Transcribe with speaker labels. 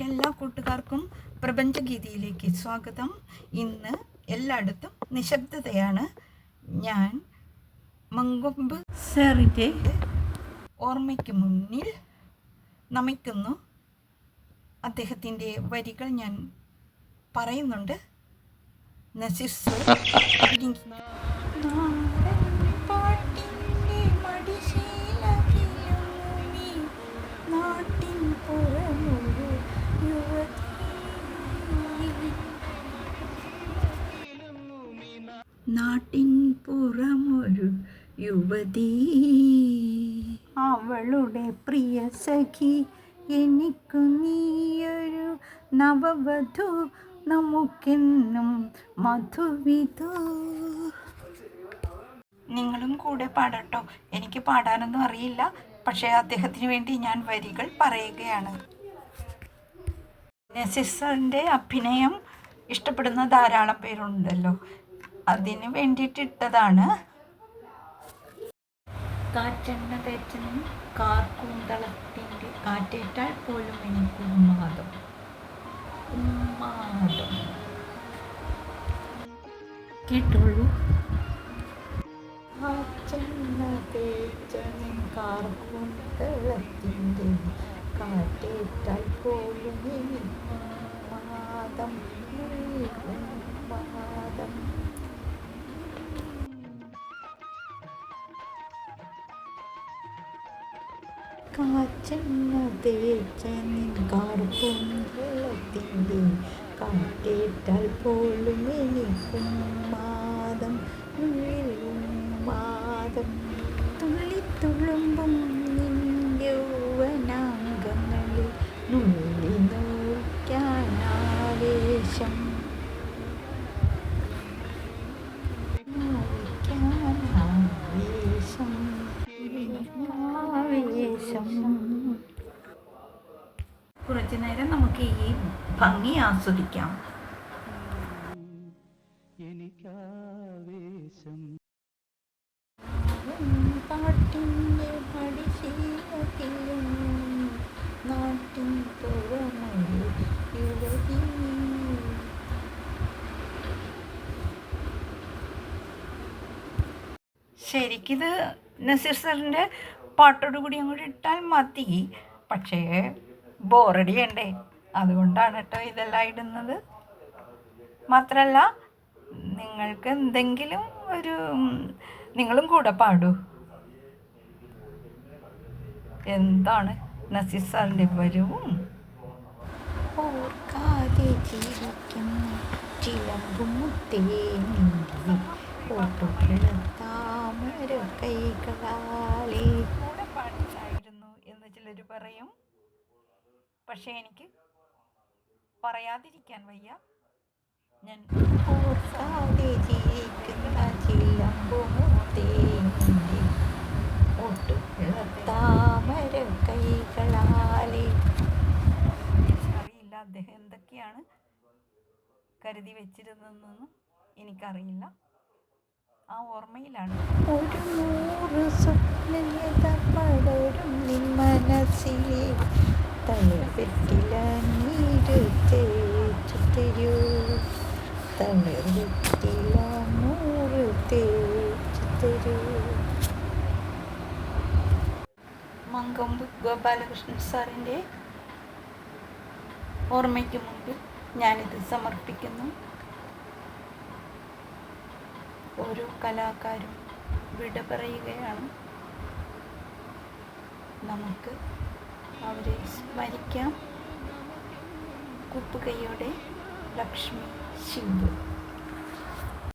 Speaker 1: എല്ലാ കൂട്ടുകാർക്കും പ്രപഞ്ചഗീതിയിലേക്ക് സ്വാഗതം. ഇന്ന് എല്ലായിടത്തും നിശബ്ദതയാണ്. ഞാൻ മങ്കൊമ്പ് സാറിന്റെ ഓർമ്മയ്ക്ക് മുന്നിൽ നമിക്കുന്നു. അദ്ദേഹത്തിന്റെ വരികൾ ഞാൻ പറയുന്നുണ്ട്. നസീർ സർ നാട്ടിൻ പുറമൊരു യുവതി. അവളുടെ പ്രിയ സഖി എനിക്കു നീയൊരു നവവധു. നമുക്കെന്നും മധുവിധു. നിങ്ങളും കൂടെ പാടട്ടോ. എനിക്ക് പാടാനൊന്നും അറിയില്ല. പക്ഷേ അദ്ദേഹത്തിന് വേണ്ടി ഞാൻ വരികൾ പറയുകയാണ്. നസിസറിന്റെ അഭിനയം ഇഷ്ടപ്പെടുന്ന ധാരാളം പേരുണ്ടല്ലോ. അതിന് വേണ്ടിയിട്ട് ഇട്ടതാണ്. കാറ്റെണ്ണ തേച്ചനും കാർക്കൂന്തളത്തിന്റെ കാറ്റേറ്റാൽ പോലും എനിക്ക് ഉന്മാദം ഉന്മാദം കേട്ടോളൂ. കാറ്റെണ്ണ തേച്ചനും കാർക്കൂന്തളത്തിന്റെ കാറ്റേറ്റാൽ പോലും കാച്ചെണ്ണ തേച്ചനിൻ കാർപ്പും വെള്ളത്തിന്റെ കാറ്റേറ്റാൽ പോലും എനിക്കും മാതം മാതം. തുള്ളിത്തുളുമ്പും നിന്റെ യൗവനാംഗങ്ങളിൽ നുള്ളി നോക്കാനാവേശം കുറച്ചു നേരം നമുക്ക് ഈ ഭംഗി ആസ്വദിക്കാം.
Speaker 2: എനിക്കാവേശം.
Speaker 1: പാട്ടിന്റെ പടിശീലത്തിലും നാട്ടിൻ പുറമൊരു യുവതി. ശരിക്കിത് നസീർ സാറിന്റെ പാട്ടോടുകൂടി അങ്ങോട്ട് ഇട്ടാൽ മതി. പക്ഷേ ബോറടി വേണ്ടേ അതുകൊണ്ടാണ് കേട്ടോ ഇതെല്ലാം ഇടുന്നത്. മാത്രമല്ല നിങ്ങൾക്ക് എന്തെങ്കിലും ഒരു നിങ്ങളും കൂടെ പാടൂ. എന്താണ് നസീർ സാറിന്റെ വരവും? ഓർക്കാതെ ജീവിക്കുന്ന ചിലമ്പുമുത്തേ താമര കൈകളാലേ പാടില്ലായിരുന്നു എന്ന് ചിലർ പറയും. പക്ഷേ എനിക്ക് പറയാതിരിക്കാൻ വയ്യ. ഞാൻ അറിയില്ല അദ്ദേഹം എന്തൊക്കെയാണ് കരുതി വെച്ചിരുന്നതെന്നൊന്നും എനിക്കറിയില്ല. ആ ഓർമ്മയിലാണ്. ഒരു നൂറ് സ്വപ്നം പടരും തളർവെറ്റില നീര് തേച്ചു തരൂ. തളർവെറ്റില നൂറ് തേച്ചു തരൂ. മങ്കൊമ്പ് ഗോപാലകൃഷ്ണൻ സാറിന്റെ ഓർമ്മയ്ക്ക് മുമ്പിൽ ഞാനിത് സമർപ്പിക്കുന്നു. ഓരോ കലാകാരും വിട പറയുകയാണ്. നമുക്ക് അവരെ സ്മരിക്കാം. കുപ്പുകൈയോടെ ലക്ഷ്മി ശിവു.